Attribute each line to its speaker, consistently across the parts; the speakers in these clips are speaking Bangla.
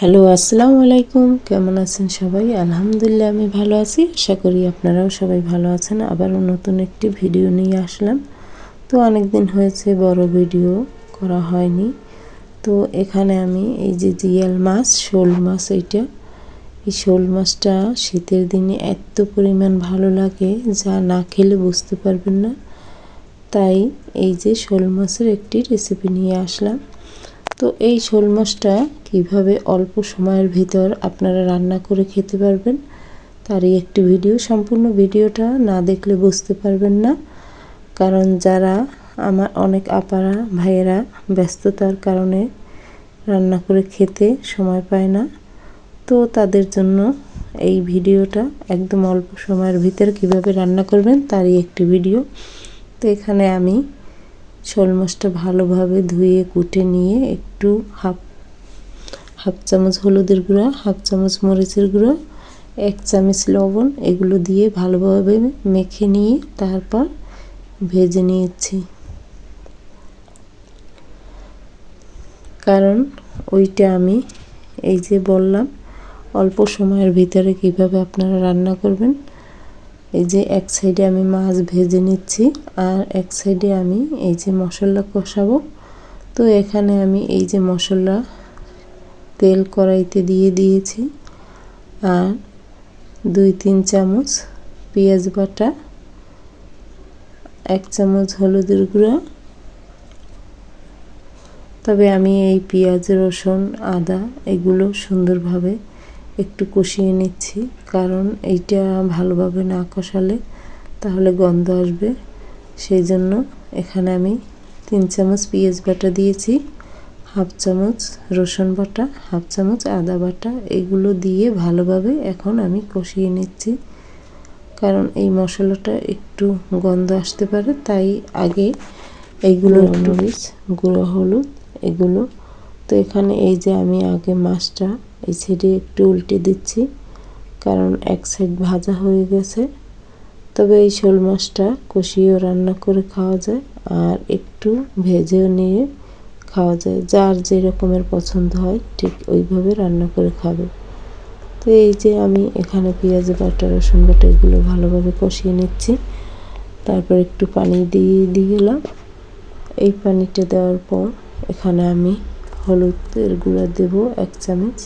Speaker 1: হ্যালো, আসসালামু আলাইকুম। কেমন আছেন সবাই? আলহামদুলিল্লাহ, আমি ভালো আছি। আশা করি আপনারাও সবাই ভালো আছেন। আবারও নতুন একটি ভিডিও নিয়ে আসলাম। তো অনেক দিন হয়েছে, বড় ভিডিও করা হয়নি। তো এখানে আমি এই যে জিয়াল মাছ, শোল মাছ এইটা এই শোল মাছটা শীতের দিনে এত পরিমাণ ভালো লাগে যা না খেলে বুঝতে পারবেন না। তাই এই যে শোল মাছের একটি রেসিপি নিয়ে আসলাম। তো এই শোল মাছটা কীভাবে অল্প সময়ের ভিতর আপনারা রান্না করে খেতে পারবেন, তারই একটি ভিডিও। সম্পূর্ণ ভিডিওটা না দেখলে বুঝতে পারবেন না, কারণ যারা আমার অনেক আপারা ভাইয়েরা ব্যস্ততার কারণে রান্না করে খেতে সময় পায় না, তো তাদের জন্য এই ভিডিওটা একদম অল্প সময়ের ভিতর কীভাবে রান্না করবেন, তারই একটি ভিডিও। তো এখানে আমি শোল মাছটা ভালোভাবে ধুয়ে, কুটে নিয়ে একটু হাফ হাফ চামচ হলুদের গুঁড়া, হাফ চামচ মরিচের গুঁড়ো, এক চামচ লবণ এগুলো দিয়ে ভালোভাবে মেখে নিয়ে তারপর ভেজে নিয়েছি। কারণ ওইটা আমি এই যে বললাম, অল্প সময়ের ভিতরে কীভাবে আপনারা রান্না করবেন এই যে এক সাইডে আমি মাছ ভেজে নিচ্ছি আর এক সাইডে আমি এই যে মশলা কষাবো। তো এখানে আমি এই যে মশলা তেল কড়াইতে দিয়ে দিয়েছি আর দুই, তিন চামচ পেঁয়াজ বাটা, এক চামচ হলুদের গুঁড়ো। তবে আমি এই পেঁয়াজ, রসুন, আদা এগুলো সুন্দরভাবে একটু কষিয়ে নিচ্ছি কারণ এইটা ভালোভাবে না কষালে তাহলে গন্ধ আসবে। সেই জন্য এখানে আমি তিন চামচ পেঁয়াজ বাটা দিয়েছি হাফ চামচ রসুন বাটা হাফ চামচ আদা বাটা এগুলো দিয়ে ভালোভাবে এখন আমি কষিয়ে নিচ্ছি। কারণ এই মশলাটা একটু গন্ধ আসতে পারে তাই আগে এইগুলো মরিচ গুঁড়ো হলুদ এগুলো। তো এখানে এই যে আমি আগে মাছটা এই সাইডে একটু উল্টে দিচ্ছি, কারণ এক সাইড ভাজা হয়ে গেছে। তবে এই শোল মাছটা কষিয়েও রান্না করে খাওয়া যায়, আর একটু ভেজেও নিয়ে খাওয়া যায়। যার যে রকমের পছন্দ হয়, ঠিক ওইভাবে রান্না করে খাবে। তো এই যে আমি এখানে পেঁয়াজ, বাটা, রসুন বাটা এগুলো ভালোভাবে কষিয়ে নিচ্ছি। তারপর একটু পানি দিয়ে দিয়ে গেলাম এই পানিটা দেওয়ার পর এখানে আমি হলুদের গুঁড়া দেব এক চামচ।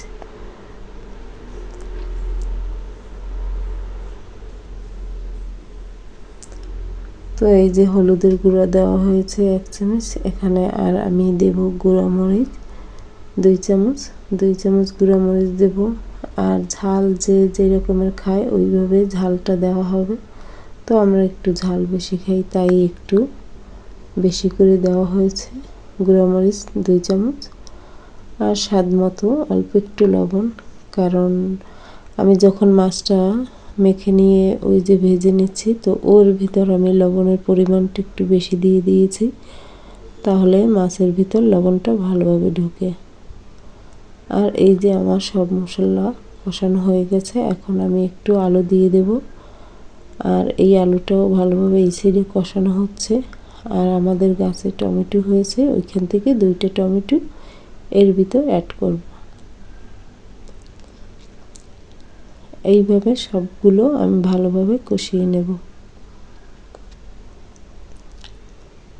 Speaker 1: তো এই যে হলুদের গুঁড়া দেওয়া হয়েছে এক চামচ, এখানে আর আমি দেব গুঁড়া মরিচ দুই চামচ দুই চামচ গুঁড়া মরিচ দেব। আর ঝাল যে যে রকমের খায় ওইভাবে ঝালটা দেওয়া হবে। তো আমরা একটু ঝাল বেশি খাই, তাই একটু বেশি করে দেওয়া হয়েছে গুঁড়া মরিচ দুই চামচ। আর স্বাদ মতো অল্প একটু লবণ, কারণ আমি যখন মাছটা মেখে নিয়ে ওই যে ভেজে নিচ্ছি। তো ওর ভিতর আমি লবণের পরিমাণটা একটু বেশি দিয়ে দিয়েছি। তাহলে মাছের ভিতর লবণটা ভালোভাবে ঢুকে। আর এই যে আমার সব মশলা কষানো হয়ে গেছে, এখন আমি একটু আলু দিয়ে দেব। আর এই আলুটাও ভালোভাবে এই সাইডে কষানো হচ্ছে। আর আমাদের গাছে টমেটো হয়েছে, ওইখান থেকে দুইটা টমেটো এর ভিতর অ্যাড করব। এইভাবে সবগুলো আমি ভালোভাবে কষিয়ে নেব।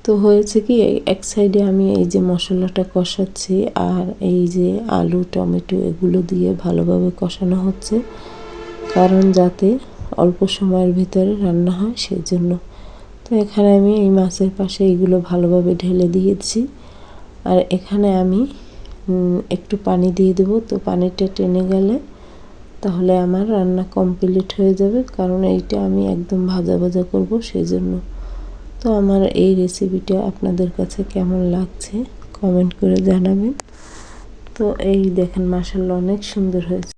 Speaker 1: তো হয়েছে কি এক সাইডে আমি এই যে মশলাটা কষাচ্ছি আর এই যে আলু, টমেটো এগুলো দিয়ে ভালোভাবে কষানো হচ্ছে। কারণ যাতে অল্প সময়ের ভিতরে রান্না হয় সেই জন্য তো এখানে আমি এই মাছের পাশে এইগুলো ভালোভাবে ঢেলে দিয়েছি। আর এখানে আমি একটু পানি দিয়ে দেবো। তো পানিটা টেনে গেলে তাহলে আমার রান্না কমপ্লিট হয়ে যাবে, কারণ এইটা আমি একদম ভাজা ভাজা করব সেই জন্য তো আমার এই রেসিপিটা আপনাদের কাছে কেমন লাগছে কমেন্ট করে জানাবেন। তো এই দেখেন মাসাল্লা অনেক সুন্দর হয়েছে।